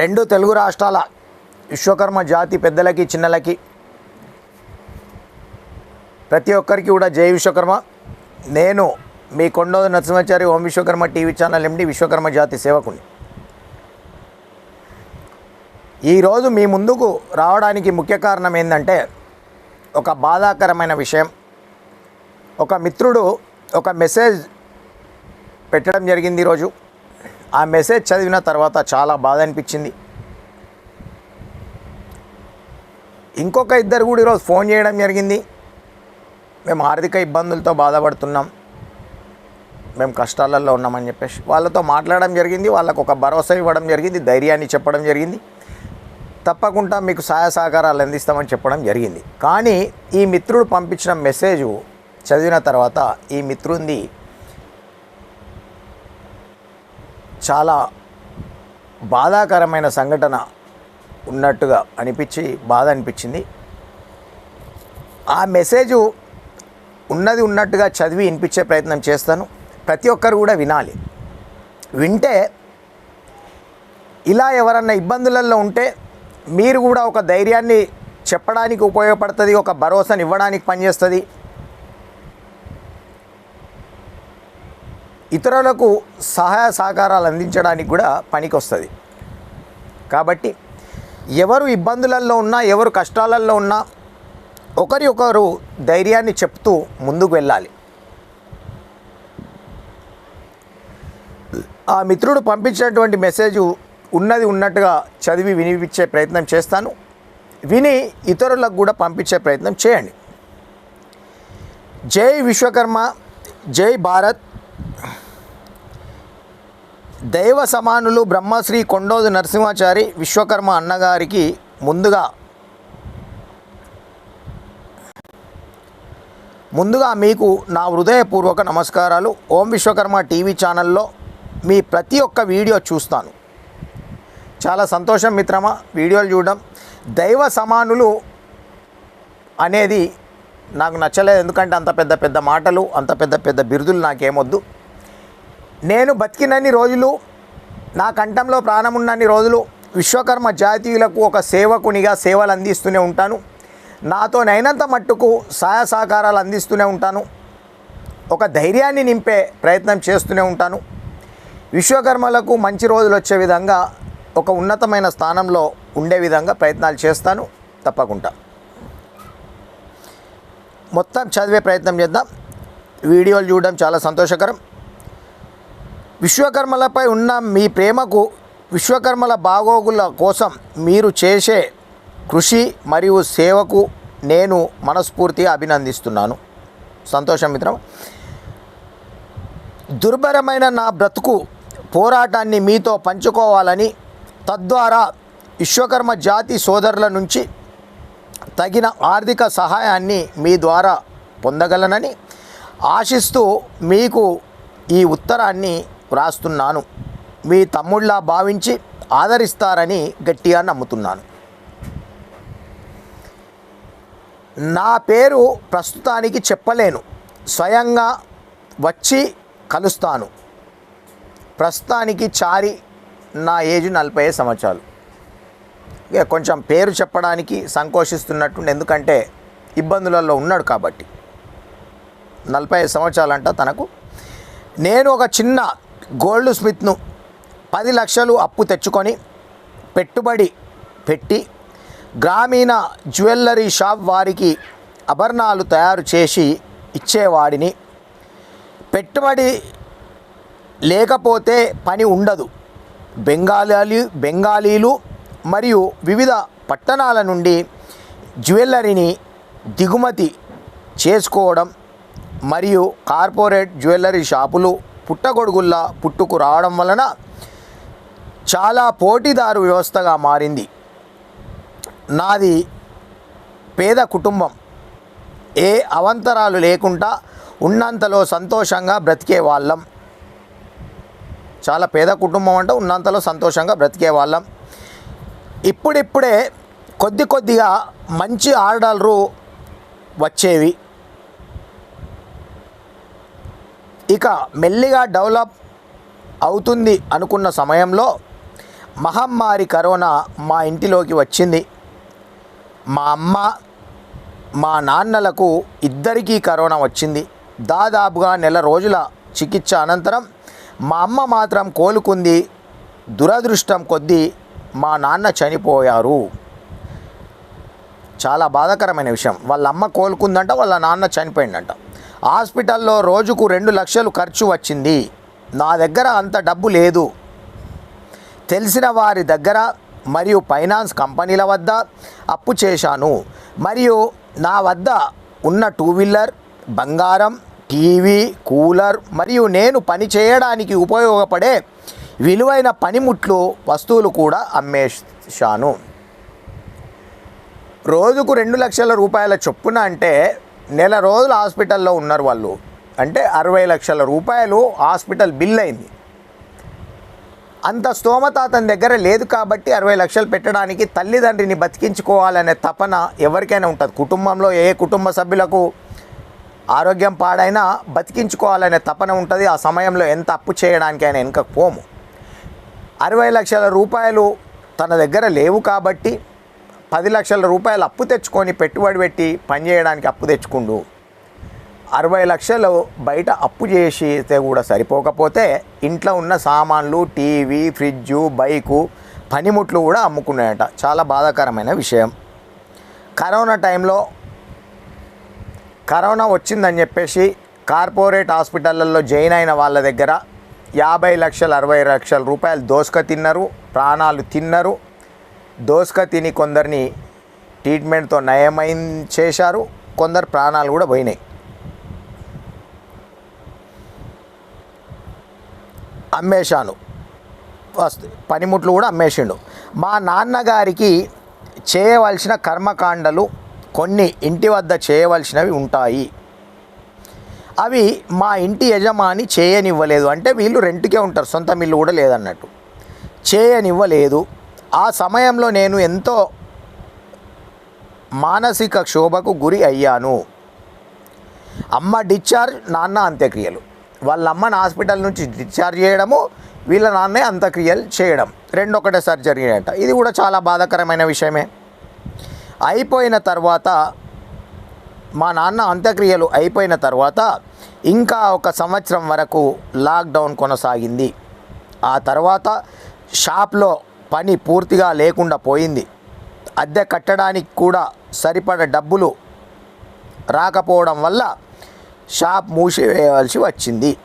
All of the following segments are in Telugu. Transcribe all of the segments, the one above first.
రెండు తెలుగు రాష్ట్రాల విశ్వకర్మ జాతి పెద్దలకి చిన్నలకి ప్రతి ఒక్కరికి కూడా జై విశ్వకర్మ. నేను మీ Kondodi Narasimhachari Om Vishwakarma TV channel MD Vishwakarma జాతి సేవకుని ఈరోజు మీ ముందుకు రావడానికి ముఖ్య కారణం ఏంటంటే ఒక బాధాకరమైన విషయం. ఒక మిత్రుడు ఒక మెసేజ్ పెట్టడం జరిగింది ఈరోజు ఆ మెసేజ్ చదివిన తర్వాత చాలా బాధ అనిపించింది. ఇంకొక ఇద్దరు కూడా ఈరోజు ఫోన్ చేయడం జరిగింది. మేము ఆర్థిక ఇబ్బందులతో బాధపడుతున్నాం. మేము కష్టాలలో ఉన్నామని చెప్పేసి వాళ్ళతో మాట్లాడడం జరిగింది. వాళ్ళకు ఒక భరోసా ఇవ్వడం జరిగింది. ధైర్యాన్ని చెప్పడం జరిగింది. తప్పకుండా మీకు సహాయ సహకారాలు అందిస్తామని చెప్పడం జరిగింది. కానీ ఈ మిత్రుడు పంపించిన మెసేజ్ చదివిన తర్వాత ఈ మిత్రుంది చాలా బాధాకరమైన సంఘటన ఉన్నట్టుగా అనిపించి బాధ అనిపించింది. ఆ మెసేజ్ ఉన్నది ఉన్నట్టుగా చదివి వినిపించే ప్రయత్నం చేస్తాను. ప్రతి ఒక్కరు కూడా వినాలి. వింటే ఇలా ఎవరన్నా ఇబ్బందులలో ఉంటే మీరు కూడా ఒక ధైర్యాన్ని చెప్పడానికి ఉపయోగపడుతుంది ఒక భరోసాని ఇవ్వడానికి పనిచేస్తుంది. ఇతరులకు సహాయ సహకారాలు అందించడానికి కూడా పనికొస్తుంది. కాబట్టి ఎవరు ఇబ్బందులలో ఉన్నా ఎవరు కష్టాలలో ఉన్నా ఒకరి ఒకరు ధైర్యాన్ని చెప్తూ ముందుకు వెళ్ళాలి. ఆ మిత్రుడు పంపించినటువంటి మెసేజ్ ఉన్నది ఉన్నట్టుగా చదివి వినిపించే ప్రయత్నం చేస్తాను. విని ఇతరులకు కూడా పంపించే ప్రయత్నం చేయండి. జై విశ్వకర్మ జై భారత్. దైవ సమానులు బ్రహ్మశ్రీ కొండోజు నరసింహాచారి విశ్వకర్మ అన్నగారికి ముందుగా ముందుగా మీకు నా హృదయపూర్వక నమస్కారాలు. ఓం విశ్వకర్మ టీవీ ఛానల్లో మీ ప్రతి ఒక్క వీడియో చూస్తాను. చాలా సంతోషం మిత్రమా వీడియోలు చూడడం. దైవ సమానులు అనేది నాకు నచ్చలేదు. ఎందుకంటే అంత పెద్ద పెద్ద మాటలు అంత పెద్ద పెద్ద బిరుదులు నాకేమొద్దు. నేను బతికినన్ని రోజులు నా కంఠంలో ప్రాణం ఉన్నన్ని రోజులు విశ్వకర్మ జాతీయులకు ఒక సేవకునిగా సేవలు అందిస్తూనే ఉంటాను. నాతో నైనంత మట్టుకు సహాయ సహకారాలు అందిస్తూనే ఉంటాను. ఒక ధైర్యాన్ని నింపే ప్రయత్నం చేస్తూనే ఉంటాను. విశ్వకర్మలకు మంచి రోజులు వచ్చే విధంగా ఒక ఉన్నతమైన స్థానంలో ఉండే విధంగా ప్రయత్నాలు చేస్తాను. తప్పకుండా. మొత్తం చదివే ప్రయత్నం చేద్దాం. వీడియోలు చూడడం చాలా సంతోషకరం. విశ్వకర్మలపై ఉన్న మీ ప్రేమకు విశ్వకర్మల బాగోగుల కోసం మీరు చేసే కృషి మరియు సేవకు నేను మనస్ఫూర్తిగా అభినందిస్తున్నాను. సంతోషం మిత్రం దుర్భరమైన నా బ్రతుకు పోరాటాన్ని మీతో పంచుకోవాలని తద్వారా విశ్వకర్మ జాతి సోదరుల నుంచి తగిన ఆర్థిక సహాయాన్ని మీ ద్వారా పొందగలనని ఆశిస్తూ మీకు ఈ ఉత్తరాన్ని వ్రాస్తున్నాను. మీ తమ్ముళ్ళ భావించి ఆదరిస్తారని గట్టిగా నమ్ముతున్నాను. నా పేరు ప్రస్తుతానికి చెప్పలేను. స్వయంగా వచ్చి కలుస్తాను. ప్రస్తుతానికి చారి నా ఏజ్ నలభై ఐదు సంవత్సరాలు. ఇక కొంచెం పేరు చెప్పడానికి సంకోచిస్తున్నట్టు ఎందుకంటే ఇబ్బందులలో ఉన్నాడు కాబట్టి. నలభై ఐదు సంవత్సరాలంట తనకు. నేను ఒక చిన్న గోల్డ్ స్మిత్ను పది లక్షలు అప్పు తెచ్చుకొని పెట్టుబడి పెట్టి గ్రామీణ జ్యువెల్లరీ షాప్ వారికి ఆభరణాలు తయారు చేసి ఇచ్చేవాడిని. పెట్టుబడి లేకపోతే పని ఉండదు. బెంగాలీ బెంగాలీలు మరియు వివిధ పట్టణాల నుండి జ్యువెల్లరీని దిగుమతి చేసుకోవడం మరియు కార్పొరేట్ జ్యువెల్లరీ షాపులు పుట్టగొడుగుల్లా పుట్టుకు రావడం వలన చాలా పోటీదారు వ్యవస్థగా మారింది. నాది పేద కుటుంబం. ఏ అవంతరాలు లేకుండా ఉన్నంతలో సంతోషంగా బ్రతికే వాళ్ళం. చాలా పేద కుటుంబం అంటే ఉన్నంతలో సంతోషంగా బ్రతికే వాళ్ళం. ఇప్పుడిప్పుడే కొద్ది కొద్దిగా మంచి ఆర్డర్లు వచ్చేవి. ఇక మెల్లిగా డెవలప్ అవుతుంది అనుకున్న సమయంలో మహమ్మారి కరోనా మా ఇంటిలోకి వచ్చింది. మా అమ్మ మా నాన్నలకు ఇద్దరికీ కరోనా వచ్చింది. దాదాపుగా నెల రోజుల చికిత్స అనంతరం మా అమ్మ మాత్రం కోలుకుంది. దురదృష్టం కొద్దీ మా నాన్న చనిపోయారు. చాలా బాధాకరమైన విషయం. వాళ్ళ అమ్మ కోలుకుందంట వాళ్ళ నాన్న చనిపోయిందంట. హాస్పిటల్లో రోజుకు రెండు లక్షలు ఖర్చు వచ్చింది. నా దగ్గర అంత డబ్బు లేదు. తెలిసిన వారి దగ్గర మరియు ఫైనాన్స్ కంపెనీల వద్ద అప్పు చేశాను. మరియు నా వద్ద ఉన్న టూ వీలర్ బంగారం టీవీ కూలర్ మరియు నేను పని చేయడానికి ఉపయోగపడే విలువైన పనిముట్లు వస్తువులు కూడా అమ్మేశాను. రోజుకు రెండు లక్షల రూపాయల చొప్పున అంటే నెల రోజులు హాస్పిటల్లో ఉన్నారు వాళ్ళు. అంటే అరవై లక్షల రూపాయలు హాస్పిటల్ బిల్ అయింది. అంత స్తోమత అతని దగ్గర లేదు కాబట్టి అరవై లక్షలు పెట్టడానికి తల్లిదండ్రిని బతికించుకోవాలనే తపన ఎవరికైనా ఉంటుంది. కుటుంబంలో ఏ కుటుంబ సభ్యులకు ఆరోగ్యం పాడైనా బతికించుకోవాలనే తపన ఉంటుంది. ఆ సమయంలో ఎంత అప్పు చేయడానికైనా వెనుక పోము. అరవై లక్షల రూపాయలు తన దగ్గర లేవు కాబట్టి పది లక్షల రూపాయలు అప్పు తెచ్చుకొని పెట్టుబడి పెట్టి పని చేయడానికి అప్పు తెచ్చుకుండు. అరవై లక్షలు బయట అప్పు చేసితే కూడా సరిపోకపోతే ఇంట్లో ఉన్న సామాన్లు టీవీ ఫ్రిడ్జు బైకు పనిముట్లు కూడా అమ్ముకున్నాయట. చాలా బాధాకరమైన విషయం. కరోనా టైంలో కరోనా వచ్చిందని చెప్పేసి కార్పొరేట్ హాస్పిటళ్ళల్లో జాయిన్ అయిన వాళ్ళ దగ్గర యాభై లక్షల అరవై లక్షల రూపాయలు దోసుక తిన్నారు ప్రాణాలు తిన్నారు దోసక తిని కొందరిని ట్రీట్మెంట్తో నయమైన చేశారు. కొందరు ప్రాణాలు కూడా పోయినాయి. అమ్మేశాను. వస్తు పనిముట్లు కూడా అమ్మేసిండు. మా నాన్నగారికి చేయవలసిన కర్మకాండలు కొన్ని ఇంటి వద్ద చేయవలసినవి ఉంటాయి. అవి మా ఇంటి యజమాని చేయనివ్వలేదు. అంటే వీళ్ళు రెంట్కే ఉంటారు. సొంత మిల్లు కూడా లేదన్నట్టు. చేయనివ్వలేదు. ఆ సమయంలో నేను ఎంతో మానసిక క్షోభకు గురి అయ్యాను. అమ్మ డిశ్చార్జ్ నాన్న అంత్యక్రియలు. వాళ్ళ అమ్మని హాస్పిటల్ నుంచి డిశ్చార్జ్ చేయడము వీళ్ళ నాన్నే అంత్యక్రియలు చేయడం. రెండు ఒకటేసారి జరిగాయంట ఇది కూడా చాలా బాధాకరమైన విషయమే. అయిపోయిన తర్వాత మా నాన్న అంత్యక్రియలు అయిపోయిన తర్వాత ఇంకా ఒక సంవత్సరం వరకు లాక్డౌన్ కొనసాగింది. ఆ తర్వాత షాప్లో పని పూర్తిగా లేకుండా పోయింది. అద్దె కట్టడానికి కూడా సరిపడ డబ్బులు రాకపోవడం వల్ల షాప్ మూసివేయవలసి వచ్చింది.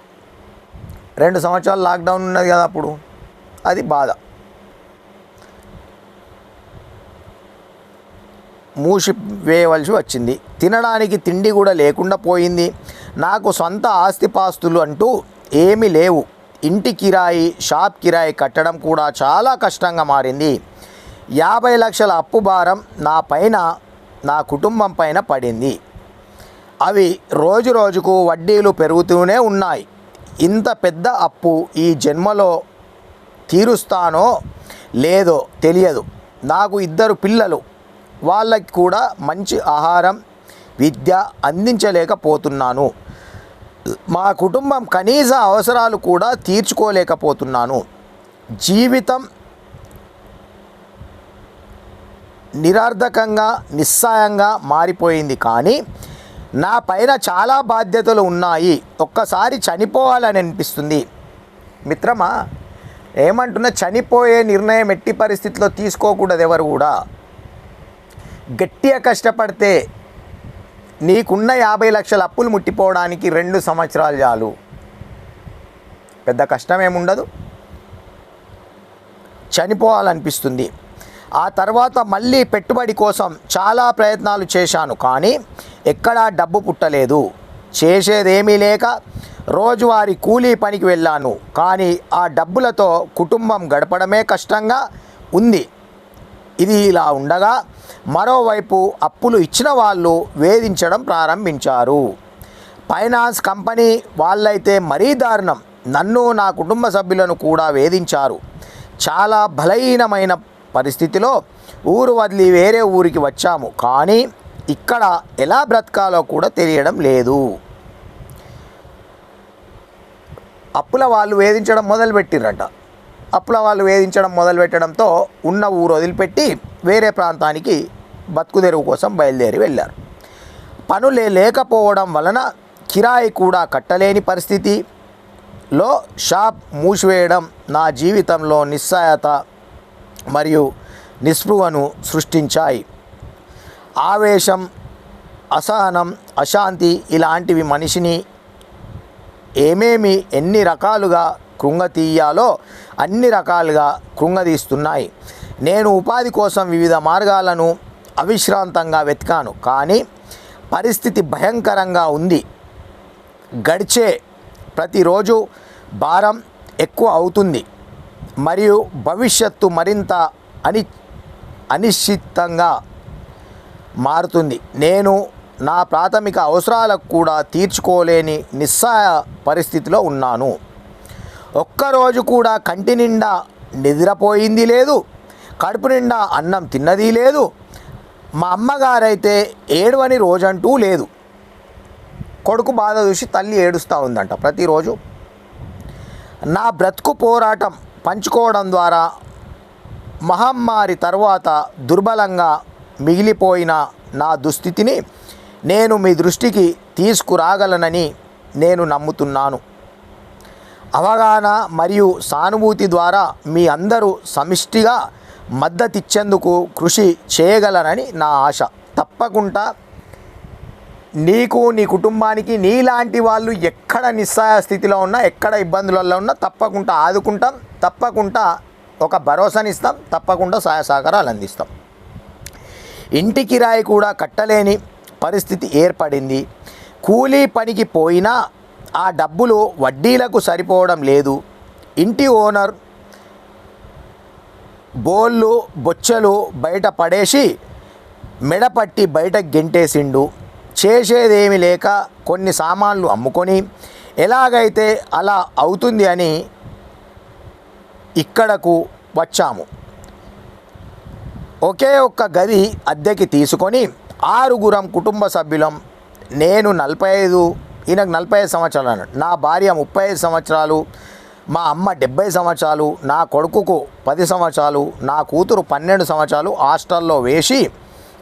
రెండు సంవత్సరాలు లాక్డౌన్ ఉన్నది కదా అప్పుడు. అది బాధ. మూసి వేయవలసి వచ్చింది. తినడానికి తిండి కూడా లేకుండా పోయింది. నాకు సొంత ఆస్తిపాస్తులు అంటూ ఏమీ లేవు. ఇంటి కిరాయి షాప్ కిరాయి కట్టడం కూడా చాలా కష్టంగా మారింది. యాభై లక్షల అప్పు భారం నా పైన నా కుటుంబం పైన పడింది. అవి రోజు రోజుకు వడ్డీలు పెరుగుతూనే ఉన్నాయి. ఇంత పెద్ద అప్పు ఈ జన్మలో తీరుస్తానో లేదో తెలియదు. నాకు ఇద్దరు పిల్లలు. వాళ్ళకి కూడా మంచి ఆహారం విద్య అందించలేకపోతున్నాను. మా కుటుంబం కనీస అవసరాలు కూడా తీర్చుకోలేకపోతున్నాను. జీవితం నిరార్థకంగా నిస్సాయంగా మారిపోయింది కానీ నా పైన చాలా బాధ్యతలు ఉన్నాయి. ఒక్కసారి చనిపోవాలని అనిపిస్తుంది మిత్రమా ఏమంటున్నా చనిపోయే నిర్ణయం ఎట్టి పరిస్థితిలో తీసుకోకూడదు ఎవరు కూడా? గట్టిగా కష్టపడితే నీకున్న యాభై లక్షల అప్పులు ముట్టిపోవడానికి రెండు సంవత్సరాలు చాలు. పెద్ద కష్టం ఏముండదు చనిపోవాలనిపిస్తుంది. ఆ తర్వాత మళ్ళీ పెట్టుబడి కోసం చాలా ప్రయత్నాలు చేశాను కానీ ఎక్కడా డబ్బు పుట్టలేదు. చేసేదేమీ లేక రోజువారీ కూలీ పనికి వెళ్ళాను కానీ ఆ డబ్బులతో కుటుంబం గడపడమే కష్టంగా ఉంది. ఇది ఇలా ఉండగా మరోవైపు అప్పులు ఇచ్చిన వాళ్ళు వేధించడం ప్రారంభించారు. ఫైనాన్స్ కంపెనీ వాళ్ళైతే మరీ దారుణం. నన్ను నా కుటుంబ సభ్యులను కూడా వేధించారు. చాలా బలహీనమైన పరిస్థితిలో ఊరు వదిలి వేరే ఊరికి వచ్చాము. కానీ ఇక్కడ ఎలా బ్రతకాలో కూడా తెలియడం లేదు. అప్పుల వాళ్ళు వేధించడం మొదలుపెట్టిర్రట. అప్పుల వాళ్ళు వేధించడం మొదలుపెట్టడంతో ఉన్న ఊరు వదిలిపెట్టి వేరే ప్రాంతానికి బతుకుదెరువు కోసం బయలుదేరి వెళ్ళారు. పనులే లేకపోవడం వలన కిరాయి కూడా కట్టలేని పరిస్థితిలో షాప్ మూసివేయడం నా జీవితంలో నిస్సాయత మరియు నిస్పృహను సృష్టించాయి. ఆవేశం అసహనం అశాంతి ఇలాంటివి మనిషిని ఏమేమి ఎన్ని రకాలుగా కృంగతీయాలో అన్ని రకాలుగా కృంగతీస్తున్నాయి నేను ఉపాధి కోసం వివిధ మార్గాలను అవిశ్రాంతంగా వెతికాను. కానీ పరిస్థితి భయంకరంగా ఉంది. గడిచే ప్రతిరోజు భారం ఎక్కువ అవుతుంది. మరియు భవిష్యత్తు మరింత అని అనిశ్చితంగా మారుతుంది. నేను నా ప్రాథమిక అవసరాలకు కూడా తీర్చుకోలేని నిస్సహాయ పరిస్థితిలో ఉన్నాను. ఒక్కరోజు కూడా కంటి నిండా నిద్రపోయింది లేదు కడుపు నిండా అన్నం తిన్నది లేదు మా అమ్మగారైతే ఏడవని రోజంటూ లేదు. కొడుకు బాధ చూసి తల్లి ఏడుస్తూ ఉందంట ప్రతిరోజు. నా బ్రతుకు పోరాటం పంచుకోవడం ద్వారా మహమ్మారి తర్వాత దుర్బలంగా మిగిలిపోయిన నా దుస్థితిని నేను మీ దృష్టికి తీసుకురాగలనని నేను నమ్ముతున్నాను. అవగాహన మరియు సానుభూతి ద్వారా మీ అందరూ సమిష్టిగా మద్దతిచ్చేందుకు కృషి చేయగలరని నా ఆశ. తప్పకుండా నీకు నీ కుటుంబానికి నీలాంటి వాళ్ళు ఎక్కడ నిస్సహాయ స్థితిలో ఉన్నా ఎక్కడ ఇబ్బందులలో ఉన్నా తప్పకుండా ఆదుకుంటాం. తప్పకుండా ఒక భరోసానిస్తాం. తప్పకుండా సహాయ సహకారాలు అందిస్తాం. ఇంటి కిరాయి కూడా కట్టలేని పరిస్థితి ఏర్పడింది. కూలీ పనికి పోయినా ఆ డబ్బులు వడ్డీలకు సరిపోవడం లేదు. ఇంటి ఓనర్ బోళ్ళు బొచ్చలు బయట పడేసి మెడపట్టి బయట గెంటేసిండు. చేసేదేమి లేక కొన్ని సామాన్లు అమ్ముకొని ఎలాగైతే అలా అవుతుంది అని ఇక్కడకు వచ్చాము. ఒకే ఒక్క గది అద్దెకి తీసుకొని ఆరుగురం కుటుంబ సభ్యులం నేను నలభై ఐదు ఈయనకు నలభై ఐదు సంవత్సరాలు అన్నాడు. నా భార్య ముప్పై ఐదు సంవత్సరాలు మా అమ్మ డెబ్బై సంవత్సరాలు నా కొడుకుకు పది సంవత్సరాలు నా కూతురు పన్నెండు సంవత్సరాలు హాస్టల్లో వేసి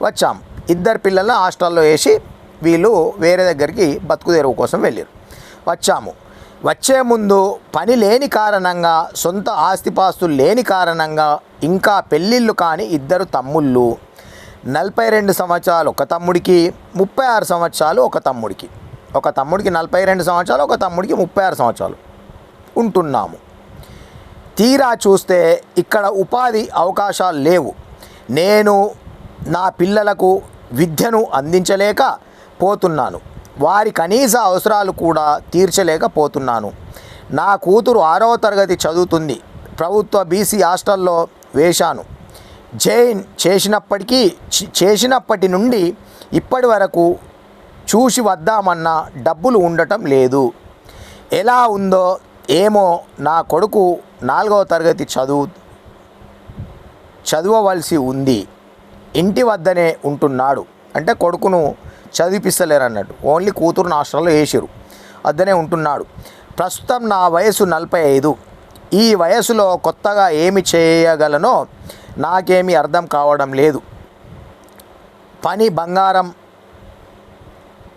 వచ్చాం. ఇద్దరు పిల్లల్ని హాస్టల్లో వేసి వీళ్ళు వేరే దగ్గరికి బతుకు తెరువు కోసం వెళ్ళారు. వచ్చాము. వచ్చే ముందు పని లేని కారణంగా సొంత ఆస్తిపాస్తులు లేని కారణంగా ఇంకా పెళ్ళిళ్ళు కాని ఇద్దరు తమ్ముళ్ళు. నలభై రెండు సంవత్సరాలు ఒక తమ్ముడికి ముప్పై ఆరు సంవత్సరాలు ఒక తమ్ముడికి. ఒక తమ్ముడికి నలభై రెండు సంవత్సరాలు ఒక తమ్ముడికి ముప్పై ఆరు సంవత్సరాలు ఉంటున్నాము. తీరా చూస్తే ఇక్కడ ఉపాధి అవకాశాలు లేవు. నేను నా పిల్లలకు విద్యను అందించలేక పోతున్నాను. వారి కనీస అవసరాలు కూడా తీర్చలేకపోతున్నాను. నా కూతురు ఆరవ తరగతి చదువుతుంది. ప్రభుత్వ బీసీ హాస్టల్లో వేశాను. జైన్ చేసినప్పటికీ చేసినప్పటి నుండి ఇప్పటి వరకు చూసి వద్దామన్నా డబ్బులు ఉండటం లేదు. ఎలా ఉందో ఏమో నా కొడుకు నాలుగవ తరగతి చదువు చదవవలసి ఉంది. ఇంటి వద్దనే ఉంటున్నాడు. అంటే కొడుకును చదివిపిస్తలేరు అన్నట్టు ఓన్లీ కూతురు హాస్టల్లో వేసిరు వద్దనే ఉంటున్నాడు. ప్రస్తుతం నా వయసు నలభై ఐదు. ఈ వయసులో కొత్తగా ఏమి చేయగలనో నాకేమీ అర్థం కావడం లేదు. పని బంగారం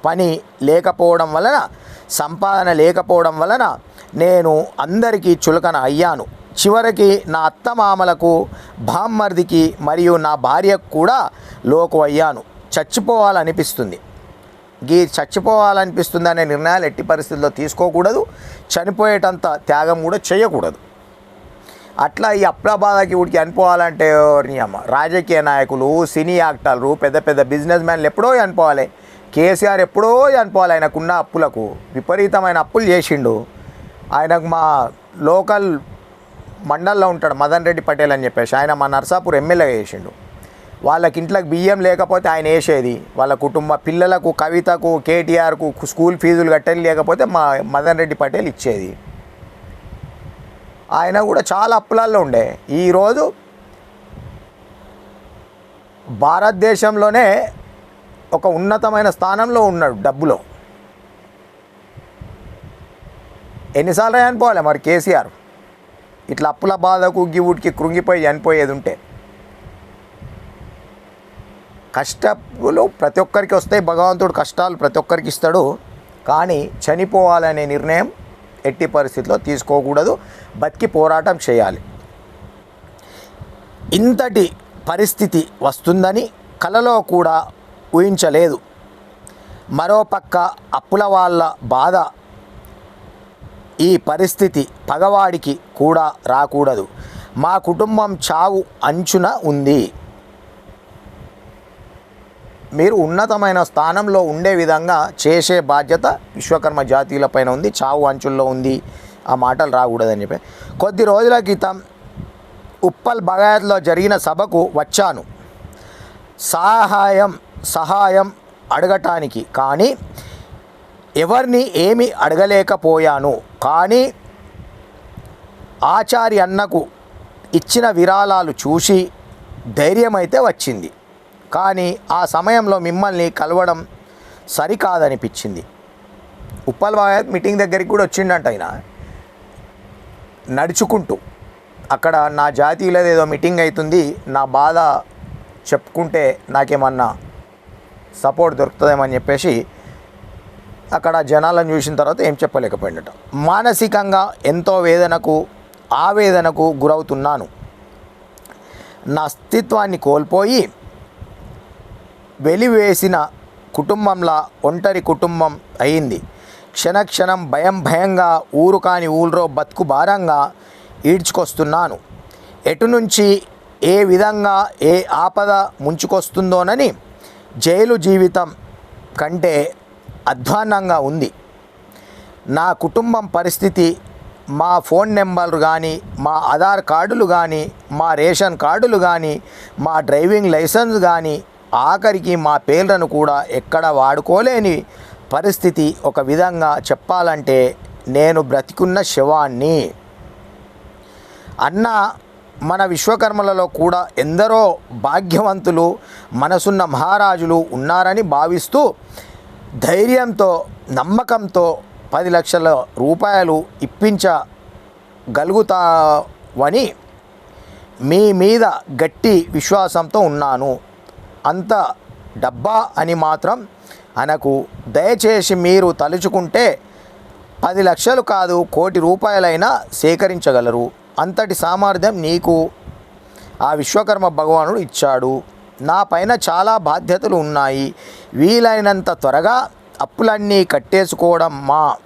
పని లేకపోవడం వలన సంపాదన లేకపోవడం వలన నేను అందరికీ చులకన అయ్యాను. చివరికి నా అత్తమామలకు బామ్మర్దికి మరియు నా భార్యకు కూడా లోకు అయ్యాను. చచ్చిపోవాలనిపిస్తుంది. గీ చచ్చిపోవాలనిపిస్తుంది అనే నిర్ణయాలు ఎట్టి పరిస్థితుల్లో తీసుకోకూడదు. చనిపోయేటంత త్యాగం కూడా చేయకూడదు. అట్లా ఈ అప్రబాధకి ఉడికి అనిపోవాలంటే ఎవరిని అమ్మ? రాజకీయ నాయకులు సినీ యాక్టర్లు పెద్ద పెద్ద బిజినెస్ మ్యాన్లు ఎప్పుడో అనిపోవాలి. కేసీఆర్ ఎప్పుడో చనిపోవాలి ఆయనకున్న అప్పులకు విపరీతమైన అప్పులు చేసిండు. ఆయనకు మా లోకల్ మండల్లో ఉంటాడు మదన్ రెడ్డి పటేల్ అని చెప్పేసి. ఆయన మా నర్సాపూర్ ఎమ్మెల్యే చేసిండు. వాళ్ళకి ఇంట్లోకి బియ్యం లేకపోతే ఆయన వేసేది వాళ్ళ కుటుంబ పిల్లలకు కవితకు కేటీఆర్కు స్కూల్ ఫీజులు కట్టని లేకపోతే మా మదన్ రెడ్డి పటేల్ ఇచ్చేది. ఆయన కూడా చాలా అప్పులల్లో ఉండే. ఈరోజు భారతదేశంలోనే ఒక ఉన్నతమైన స్థానంలో ఉన్నాడు డబ్బులో. ఎన్నిసార్లు చనిపోవాలి మరి కేసీఆర్. ఇట్లా అప్పుల బాధకు గివుడికి కృంగిపోయి చనిపోయేది ఉంటే. కష్టాలు ప్రతి ఒక్కరికి వస్తాయి భగవంతుడు కష్టాలు ప్రతి ఒక్కరికి ఇస్తాడు. కానీ చనిపోవాలనే నిర్ణయం ఎట్టి పరిస్థితిలో తీసుకోకూడదు. బతికి పోరాటం చేయాలి. ఇంతటి పరిస్థితి వస్తుందని కలలో కూడా ఊహించలేదు. మరోపక్క అప్పుల వాళ్ళ బాధ ఈ పరిస్థితి పగవాడికి కూడా రాకూడదు. మా కుటుంబం చావు అంచున ఉంది. మీరు ఉన్నతమైన స్థానంలో ఉండే విధంగా చేసే బాధ్యత విశ్వకర్మ జాతీయులపైన ఉంది. చావు అంచుల్లో ఉంది. ఆ మాటలు రాకూడదని చెప్పి. కొద్ది రోజుల క్రితం ఉప్పల్ బగాయత్లో జరిగిన సభకు వచ్చాను. సహాయం సహాయం అడగటానికి. కానీ ఎవరిని ఏమి అడగలేకపోయాను. కానీ ఆచార్య అన్నకు ఇచ్చిన విరాళాలు చూసి ధైర్యం అయితే వచ్చింది. కానీ ఆ సమయంలో మిమ్మల్ని కలవడం సరికాదనిపించింది. ఉప్పల్ బాగాయత్ మీటింగ్ దగ్గరికి కూడా వచ్చిండంట ఆయన. నడుచుకుంటూ. అక్కడ నా జాతీయులది ఏదో మీటింగ్ అవుతుంది నా బాధ చెప్పుకుంటే నాకేమన్నా సపోర్ట్ దొరుకుతుందేమని చెప్పేసి అక్కడ జనాలను చూసిన తర్వాత ఏం చెప్పలేకపోయినట. మానసికంగా ఎంతో వేదనకు ఆవేదనకు గురవుతున్నాను. నా అస్తిత్వాన్ని కోల్పోయి వెలివేసిన కుటుంబంలా ఒంటరి కుటుంబం అయింది. క్షణక్షణం భయం భయంగా ఊరు కాని ఊళ్ళో బతుకు భారంగా ఈడ్చుకొస్తున్నాను. ఎటు నుంచి ఏ విధంగా ఏ ఆపద ముంచుకొస్తుందోనని జైలు జీవితం కంటే అధ్వాన్నంగా ఉంది. నా కుటుంబం పరిస్థితి మా ఫోన్ నెంబర్లు కానీ మా ఆధార్ కార్డులు కానీ మా రేషన్ కార్డులు కానీ మా డ్రైవింగ్ లైసెన్స్ కానీ ఆఖరికి మా పేర్లను కూడా ఎక్కడ వాడుకోలేని పరిస్థితి ఒక విధంగా చెప్పాలంటే నేను బ్రతికున్న శవాన్ని. అన్న మన విశ్వకర్మలలో కూడా ఎందరో భాగ్యవంతులు మనసున్న మహారాజులు ఉన్నారని భావిస్తూ ధైర్యంతో నమ్మకంతో పది లక్షల రూపాయలు ఇప్పించగలుగుతావని మీ మీద గట్టి విశ్వాసంతో ఉన్నాను. అంత డబ్బా అని మాత్రం అనకు. దయచేసి మీరు తలుచుకుంటే పది లక్షలు కాదు కోటి రూపాయలైనా సేకరించగలరు. అంతటి సామర్థ్యం నీకు. ఆ విశ్వకర్మ భగవానుడు ఇచ్చాడు. నా పైన చాలా బాధ్యతలు ఉన్నాయి. వీలైనంత త్వరగా అప్పులన్నీ కట్టేసుకోవడం మా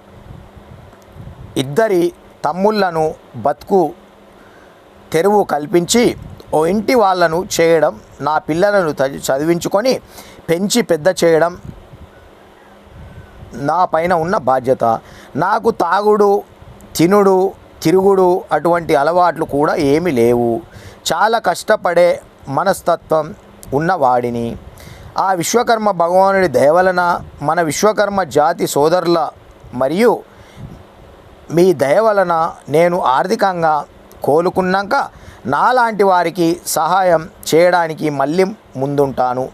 ఇద్దరి తమ్ముళ్ళను బతుకు తెరువు కల్పించి ఓ ఇంటి వాళ్ళను చేయడం నా పిల్లలను చదివించుకొని పెంచి పెద్ద చేయడం నా పైన ఉన్న బాధ్యత. నాకు తాగుడు తినుడు తిరుగుడు అటువంటి అలవాట్లు కూడా ఏమీ లేవు. చాలా కష్టపడే మనస్తత్వం ఉన్నవాడిని ఆ విశ్వకర్మ భగవానుడి దయవలన మన విశ్వకర్మ జాతి సోదరుల మరియు మీ దయ వలన నేను ఆర్థికంగా కోలుకున్నాక నాలాంటి వారికి సహాయం చేయడానికి మళ్ళీ ముందుంటాను.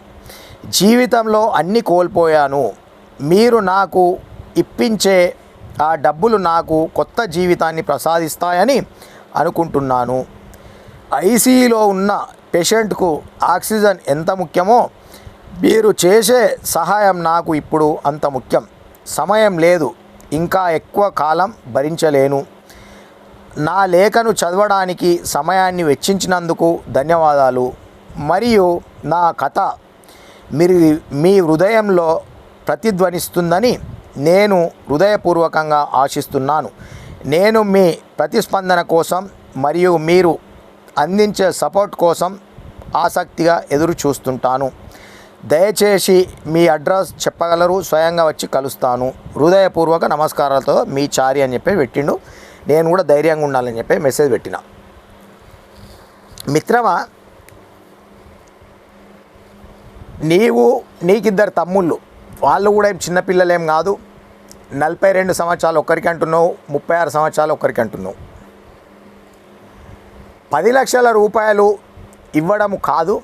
జీవితంలో అన్నీ కోల్పోయాను. మీరు నాకు ఇప్పించే ఆ డబ్బులు నాకు కొత్త జీవితాన్ని ప్రసాదిస్తాయని అనుకుంటున్నాను. ఐసీలో ఉన్న పేషెంట్కు ఆక్సిజన్ ఎంత ముఖ్యమో మీరు చేసే సహాయం నాకు ఇప్పుడు అంత ముఖ్యం. సమయం లేదు ఇంకా ఎక్కువ కాలం భరించలేను. నా లేఖను చదవడానికి సమయాన్ని వెచ్చించినందుకు ధన్యవాదాలు. మరియు నా కథ మీరు మీ హృదయంలో ప్రతిధ్వనిస్తుందని నేను హృదయపూర్వకంగా ఆశిస్తున్నాను. నేను మీ ప్రతిస్పందన కోసం మరియు మీరు అందించే సపోర్ట్ కోసం ఆసక్తిగా ఎదురు చూస్తుంటాను దయచేసి మీ అడ్రస్ చెప్పగలరు స్వయంగా వచ్చి కలుస్తాను. హృదయపూర్వక నమస్కారాలతో మీ చారి అని చెప్పి పెట్టిండు. నేను కూడా ధైర్యంగా ఉండాలని చెప్పి మెసేజ్ పెట్టిన. మిత్రమా నీవు నీకిద్దరు తమ్ముళ్ళు. వాళ్ళు కూడా ఏం చిన్నపిల్లలేం కాదు. నలభై రెండు సంవత్సరాలు ఒక్కరికి అంటున్నావు ముప్పై ఆరు సంవత్సరాలు ఒక్కరికి అంటున్నావు. పది లక్షల రూపాయలు ఇవ్వడం కాదు.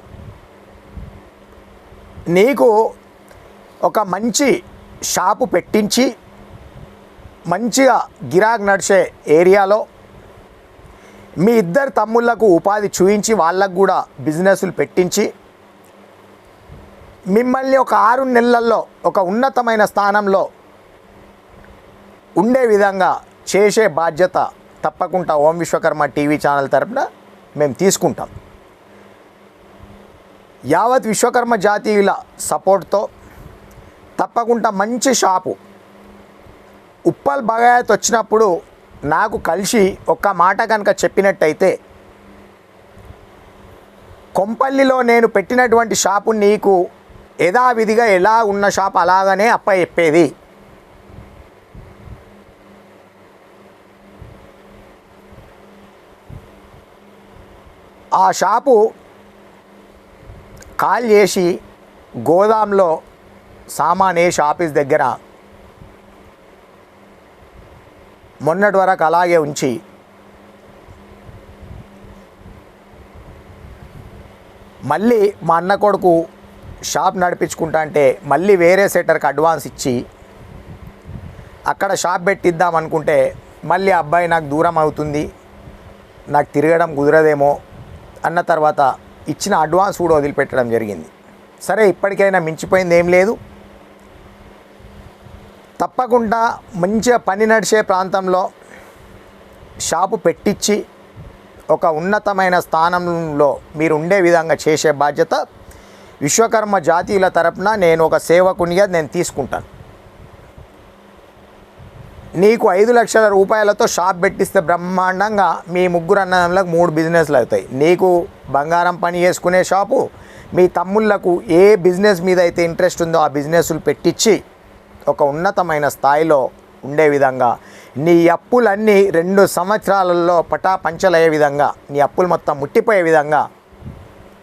నీకు ఒక మంచి షాపు పెట్టించి మంచిగా గిరాక్ నడిచే ఏరియాలో మీ ఇద్దరు తమ్ముళ్ళకు ఉపాధి చూయించి వాళ్ళకు కూడా బిజినెస్లు పెట్టించి మిమ్మల్ని ఒక ఆరు నెలల్లో ఒక ఉన్నతమైన స్థానంలో ఉండే విధంగా చేసే బాధ్యత తప్పకుండా ఓం విశ్వకర్మ టీవీ ఛానల్ తరపున మేము తీసుకుంటాం. యావత్ విశ్వకర్మ జాతీయుల సపోర్ట్తో తప్పకుండా మంచి షాపు. ఉప్పల్ బగాయత్ వచ్చినప్పుడు నాకు కలిసి ఒక్క మాట కనుక చెప్పినట్టయితే కొంపల్లిలో నేను పెట్టినటువంటి షాపు నీకు యథావిధిగా ఎలా ఉన్న షాప్ అలాగనే అప్ప చెప్పేది. ఆ షాపు కాల్ చేసి గోదాంలో సామాన్ వేసి ఆఫీస్ దగ్గర మొన్నటి వరకు అలాగే ఉంచి మళ్ళీ మా అన్న కొడుకు షాప్ నడిపించుకుంటా అంటే మళ్ళీ వేరే సెటర్కి అడ్వాన్స్ ఇచ్చి అక్కడ షాప్ పెట్టిద్దాం అనుకుంటే మళ్ళీ అబ్బాయి నాకు దూరం అవుతుంది నాకు తిరగడం కుదరదేమో అన్న తర్వాత ఇచ్చిన అడ్వాన్స్ కూడా వదిలిపెట్టడం జరిగింది. సరే ఇప్పటికైనా మించిపోయింది ఏం లేదు. తప్పకుండా మంచిగా పని నడిచే ప్రాంతంలో షాపు పెట్టించి ఒక ఉన్నతమైన స్థానంలో మీరు ఉండే విధంగా చేసే బాధ్యత విశ్వకర్మ జాతీయుల తరపున నేను ఒక సేవకునిగా నేను తీసుకుంటాను. నీకు ఐదు లక్షల రూపాయలతో షాప్ పెట్టిస్తే బ్రహ్మాండంగా మీ ముగ్గురు అన్నదమ్ములకు మూడు బిజినెస్లు అవుతాయి. నీకు బంగారం పని చేసుకునే షాపు మీ తమ్ముళ్ళకు ఏ బిజినెస్ మీద అయితే ఇంట్రెస్ట్ ఉందో ఆ బిజినెస్లు పెట్టించి ఒక ఉన్నతమైన స్థాయిలో ఉండే విధంగా నీ అప్పులన్నీ రెండు సంవత్సరాలలో పటా పంచలయ్యే విధంగా నీ అప్పులు మొత్తం ముట్టిపోయే విధంగా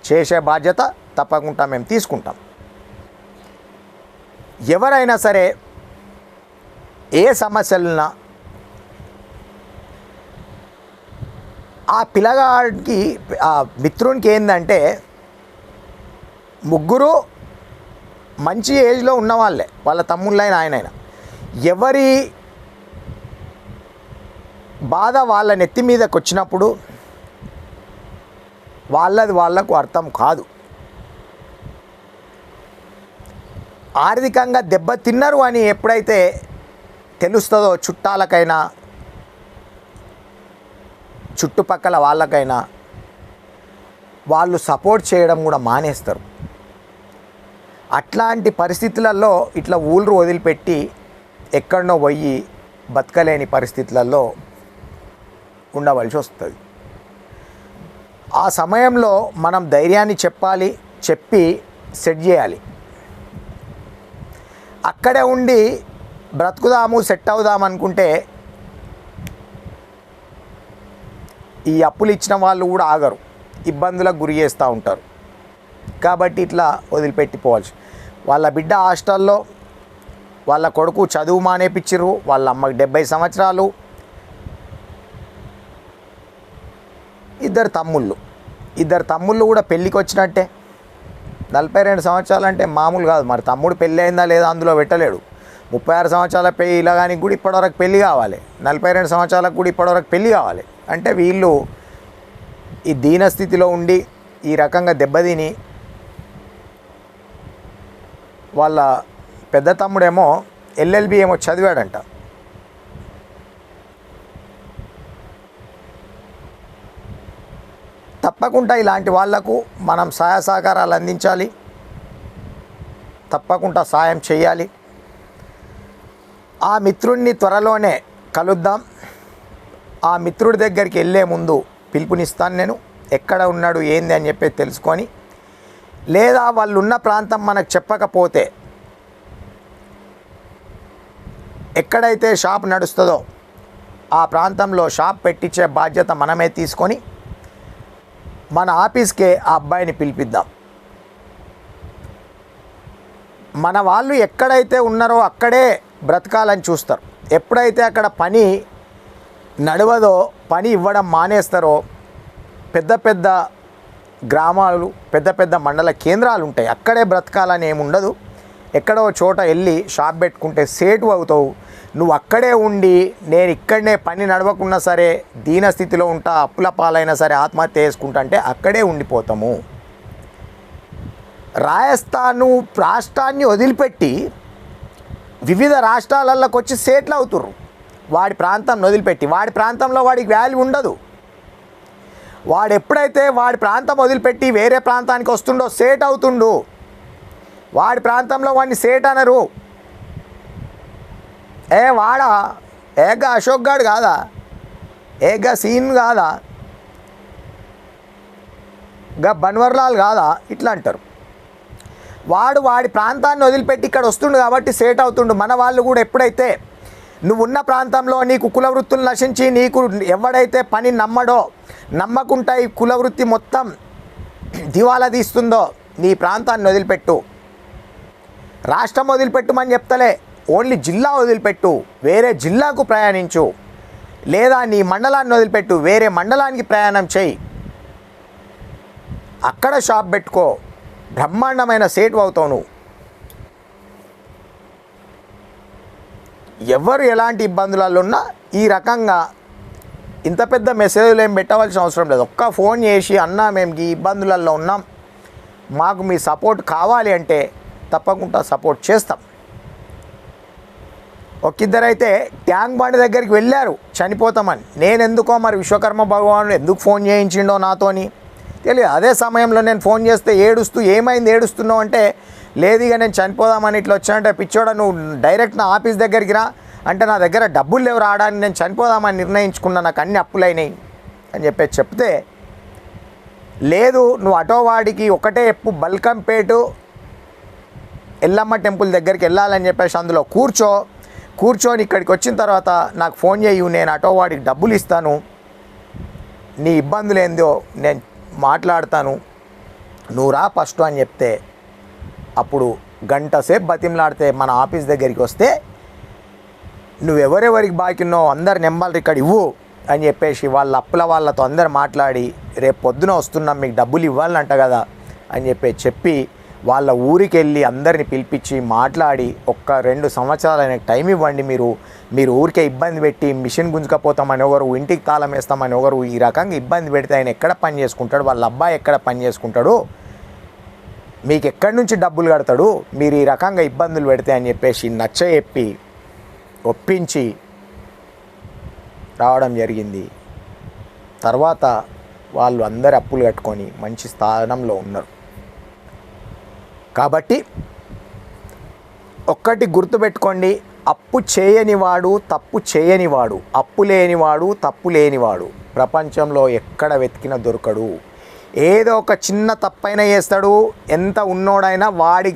చేసే బాధ్యత తప్పకుండా మేము తీసుకుంటాం. ఎవరైనా సరే ఏ సమస్యలున్నా ఆ పిల్లగాడికి ఆ మిత్రునికి ఏంటంటే ముగ్గురు మంచి ఏజ్లో ఉన్నవాళ్ళే వాళ్ళ తమ్ముళ్ళైన ఆయనైనా. ఎవరి బాధ వాళ్ళ నెత్తి మీదకి వచ్చినప్పుడు వాళ్ళది వాళ్ళకు అర్థం కాదు. ఆర్థికంగా దెబ్బతిన్నారు అని ఎప్పుడైతే తెలుస్తుందో చుట్టాలకైనా చుట్టుపక్కల వాళ్ళకైనా వాళ్ళు సపోర్ట్ చేయడం కూడా మానేస్తారు. అట్లాంటి పరిస్థితులలో ఇట్లా ఊళ్ళు వదిలిపెట్టి ఎక్కడనో పోయి బతకలేని పరిస్థితులలో ఉండవలసి వస్తుంది. ఆ సమయంలో మనం ధైర్యాన్ని చెప్పాలి చెప్పి సెట్ చేయాలి. అక్కడే ఉండి బ్రతుకుదాము సెట్ అవుదాం అనుకుంటే ఈ అప్పులు ఇచ్చిన వాళ్ళు కూడా ఆగరు. ఇబ్బందులకు గురి చేస్తూ ఉంటారు. కాబట్టి ఇట్లా వదిలిపెట్టిపోవాల్సి వాళ్ళ బిడ్డ హాస్టల్లో వాళ్ళ కొడుకు చదువు మానేపిచ్చిర్రు వాళ్ళ అమ్మకి డెబ్బై సంవత్సరాలు. ఇద్దరు తమ్ముళ్ళు. ఇద్దరు తమ్ముళ్ళు కూడా పెళ్ళికి వచ్చినట్టే నలభై రెండు సంవత్సరాలు అంటే మామూలు కాదు. మరి తమ్ముడు పెళ్ళి అయిందా లేదా అందులో పెట్టలేడు. ముప్పై ఆరు సంవత్సరాల పెళ్ళి ఇలాగానికి కూడా ఇప్పటివరకు పెళ్ళి కావాలి. నలభై రెండు సంవత్సరాలకు కూడా ఇప్పటివరకు పెళ్ళి కావాలి. అంటే వీళ్ళు ఈ దీనస్థితిలో ఉండి ఈ రకంగా దెబ్బతిని వాళ్ళ పెద్ద తమ్ముడేమో ఎల్ఎల్బి ఏమో చదివాడంట. తప్పకుండా ఇలాంటి వాళ్ళకు మనం సహాయ సహకారాలు అందించాలి. తప్పకుండా సాయం చేయాలి. ఆ మిత్రుడిని త్వరలోనే కలుద్దాం. ఆ మిత్రుడి దగ్గరికి వెళ్ళే ముందు పిలుపునిస్తాను నేను. ఎక్కడ ఉన్నాడు ఏంది అని చెప్పి తెలుసుకొని లేదా వాళ్ళు ఉన్న ప్రాంతం మనకు చెప్పకపోతే ఎక్కడైతే షాప్ నడుస్తుందో ఆ ప్రాంతంలో షాప్ పెట్టించే బాధ్యత మనమే తీసుకొని మన ఆఫీస్కే ఆ అబ్బాయిని పిలిపిద్దాం. మన వాళ్ళు ఎక్కడైతే ఉన్నారో అక్కడే బ్రతకాలని చూస్తారు. ఎప్పుడైతే అక్కడ పని నడవదో పని ఇవ్వడం మానేస్తారో పెద్ద పెద్ద గ్రామాలు పెద్ద పెద్ద మండల కేంద్రాలు ఉంటాయి. అక్కడే బ్రతకాలని ఏమి ఉండదు ఎక్కడో చోట వెళ్ళి షాప్ పెట్టుకుంటే సేటు అవుతావు. నువ్వు అక్కడే ఉండి నేను ఇక్కడనే పని నడవకున్నా సరే దీన స్థితిలో ఉంటా అప్పుల పాలైనా సరే ఆత్మహత్య చేసుకుంటా అంటే అక్కడే ఉండిపోతాము. రాజస్థాను రాష్ట్రాన్ని వదిలిపెట్టి వివిధ రాష్ట్రాలలోకి వచ్చి సేట్లు అవుతుర్రు. వాడి ప్రాంతాన్ని వదిలిపెట్టి వాడి ప్రాంతంలో వాడికి వాల్యూ ఉండదు. వాడు ఎప్పుడైతే వాడి ప్రాంతం వదిలిపెట్టి వేరే ప్రాంతానికి వస్తుండో సేట్ అవుతుండు. వాడి ప్రాంతంలో వాడిని సేట్ అనరు. ఏ వాడా? ఏగా అశోక్ గాడు కాదా? ఏగా సీన్ కాదా? గా బన్వర్లాల్ కాదా? ఇట్లా అంటారు. వాడు వాడి ప్రాంతాన్ని వదిలిపెట్టి ఇక్కడ వస్తుండు కాబట్టి సేట్ అవుతుండు. మన వాళ్ళు కూడా ఎప్పుడైతే నువ్వు ఉన్న ప్రాంతంలో నీకు కుల వృత్తులు నశించి నీకు ఎవడైతే పని నమ్మడో నమ్మకుంటా ఈ కుల వృత్తి మొత్తం దివాలా తీస్తుందో నీ ప్రాంతాన్ని వదిలిపెట్టు. రాష్ట్రం వదిలిపెట్టుమని చెప్తలే. ఓన్లీ జిల్లా వదిలిపెట్టు వేరే జిల్లాకు ప్రయాణించు. లేదా నీ మండలాన్ని వదిలిపెట్టు వేరే మండలానికి ప్రయాణం చేయి. అక్కడ షాప్ పెట్టుకో బ్రహ్మాండమైన సేటు అవుతావు నువ్వు. ఎవరు ఎలాంటి ఇబ్బందులలో ఉన్నా ఈ రకంగా ఇంత పెద్ద మెసేజ్లు ఏం పెట్టవలసిన అవసరం లేదు. ఒక్క ఫోన్ చేసి అన్నా మేము ఈ ఇబ్బందులలో ఉన్నాం. మాకు మీ సపోర్ట్ కావాలి అంటే తప్పకుండా సపోర్ట్ చేస్తాం. ఒక్కిద్దరైతే ట్యాంక్ బండ్ దగ్గరికి వెళ్ళారు. చనిపోతామని. నేను ఎందుకో మరి విశ్వకర్మ భగవానుడు ఎందుకు ఫోన్ చేయించిండో నాతోని. తెలియదు అదే సమయంలో నేను ఫోన్ చేస్తే ఏడుస్తూ ఏమైంది ఏడుస్తున్నావు అంటే లేదు ఇక నేను చనిపోదామని ఇట్లా వచ్చానంటే పిచ్చోడ నువ్వు డైరెక్ట్ నా ఆఫీస్ దగ్గరికి రా. అంటే నా దగ్గర డబ్బులు లేవు రావడానికి నేను చనిపోదామని నిర్ణయించుకున్నా నాకు అన్ని అప్పులైనాయి అని చెప్పేసి చెప్తే లేదు నువ్వు అటో వాడికి ఒకటే ఎప్పు బల్కంపేటు ఎల్లమ్మ టెంపుల్ దగ్గరికి వెళ్ళాలని చెప్పేసి అందులో కూర్చో. కూర్చొని ఇక్కడికి వచ్చిన తర్వాత నాకు ఫోన్ చేయు నేను ఆటో వాడికి డబ్బులు ఇస్తాను. నీ ఇబ్బందులు ఏందో నేను మాట్లాడతాను. నువ్వు రా ఫస్ట్ అని చెప్తే అప్పుడు గంట సేపు బతిమలాడితే మన ఆఫీస్ దగ్గరికి వస్తే నువ్వెవరెవరికి బాకినో ఉన్నావు అందరి నెంబర్లు ఇక్కడ ఇవ్వు అని చెప్పేసి వాళ్ళ అప్పుల వాళ్ళతో అందరు మాట్లాడి రేపు పొద్దున వస్తున్నాం మీకు డబ్బులు ఇవ్వాలంట కదా అని చెప్పి చెప్పి వాళ్ళ ఊరికి వెళ్ళి అందరిని పిలిపించి మాట్లాడి ఒక్క రెండు సంవత్సరాలు ఆయనకు టైం ఇవ్వండి మీరు. మీరు ఊరికే ఇబ్బంది పెట్టి మిషన్ గుంజుకపోతామని ఒకరు ఇంటికి తాళం వేస్తామని ఒకరు ఈ రకంగా ఇబ్బంది పెడితే ఆయన ఎక్కడ పని చేసుకుంటాడు? వాళ్ళ అబ్బాయి ఎక్కడ పని చేసుకుంటాడు? మీకు ఎక్కడి నుంచి డబ్బులు కడతాడు? మీరు ఈ రకంగా ఇబ్బందులు పెడితే అని చెప్పేసి నచ్చ చెప్పి ఒప్పించి రావడం జరిగింది. తర్వాత వాళ్ళు అందరు అప్పులు కట్టుకొని మంచి స్థానంలో ఉన్నారు. కాబట్టి ఒక్కటి గుర్తుపెట్టుకోండి అప్పు చేయనివాడు తప్పు చేయనివాడు అప్పు లేనివాడు తప్పు లేనివాడు. ప్రపంచంలో ఎక్కడ వెతికినా దొరకడు. ఏదో ఒక చిన్న తప్పైనా చేస్తాడు ఎంత ఉన్నోడైనా వాడి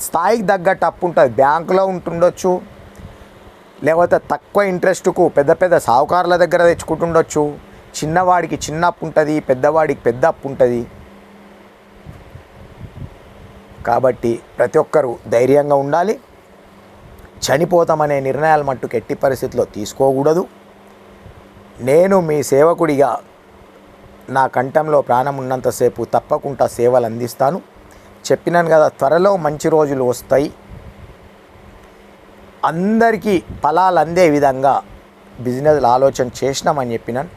స్థాయికి తగ్గట్టు అప్పు ఉంటుంది. బ్యాంకులో ఉంటుండొచ్చు లేకపోతే తక్కువ ఇంట్రెస్ట్కు పెద్ద పెద్ద సాహుకారుల దగ్గర తెచ్చుకుంటుండొచ్చు. చిన్నవాడికి చిన్న అప్పు ఉంటుంది పెద్దవాడికి పెద్ద అప్పు ఉంటుంది. కాబట్టి ప్రతి ఒక్కరూ ధైర్యంగా ఉండాలి. చనిపోతామనే నిర్ణయాలు మట్టుకు ఎట్టి పరిస్థితిలో తీసుకోకూడదు. నేను మీ సేవకుడిగా నా కంఠంలో ప్రాణం ఉన్నంతసేపు తప్పకుండా సేవలు అందిస్తాను. చెప్పినాను కదా త్వరలో మంచి రోజులు వస్తాయి. అందరికీ ఫలాలు అందే విధంగా బిజినెస్లు ఆలోచన చేసినామని చెప్పినాను.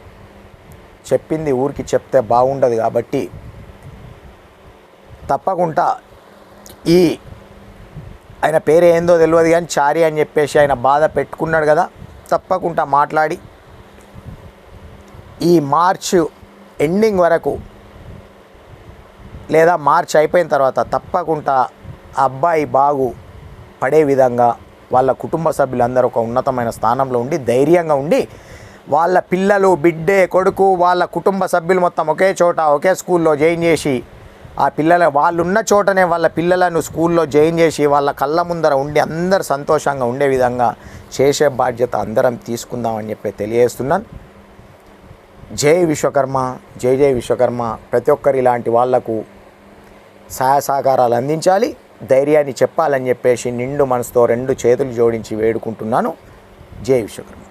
చెప్పింది ఊరికి చెప్తే బాగుండదు కాబట్టి తప్పకుండా ఈ ఆయన పేరు ఏందో తెలియదు కానీ చారి అని చెప్పేసి ఆయన బాధ పెట్టుకున్నాడు కదా. తప్పకుండా మాట్లాడి ఈ మార్చ్ ఎండింగ్ వరకు లేదా మార్చ్ అయిపోయిన తర్వాత తప్పకుండా అబ్బాయి బాగు పడే విధంగా వాళ్ళ కుటుంబ సభ్యులందరూ ఒక ఉన్నతమైన స్థానంలో ఉండి ధైర్యంగా ఉండి వాళ్ళ పిల్లలు బిడ్డే కొడుకు వాళ్ళ కుటుంబ సభ్యులు మొత్తం ఒకే చోట ఒకే స్కూల్లో జాయిన్ చేసి ఆ పిల్లల వాళ్ళున్న చోటనే వాళ్ళ పిల్లలను స్కూల్లో జాయిన్ చేసి వాళ్ళ కళ్ళ ముందర ఉండి అందరు సంతోషంగా ఉండే విధంగా చేసే బాధ్యత అందరం తీసుకుందామని చెప్పి తెలియజేస్తున్నాను. జై విశ్వకర్మ జై జై విశ్వకర్మ. ప్రతి ఒక్కరు ఇలాంటి వాళ్ళకు సహాయ సహకారాలు అందించాలి ధైర్యాన్ని చెప్పాలని చెప్పేసి నిండు మనసుతో రెండు చేతులు జోడించి వేడుకుంటున్నాను. జై విశ్వకర్మ.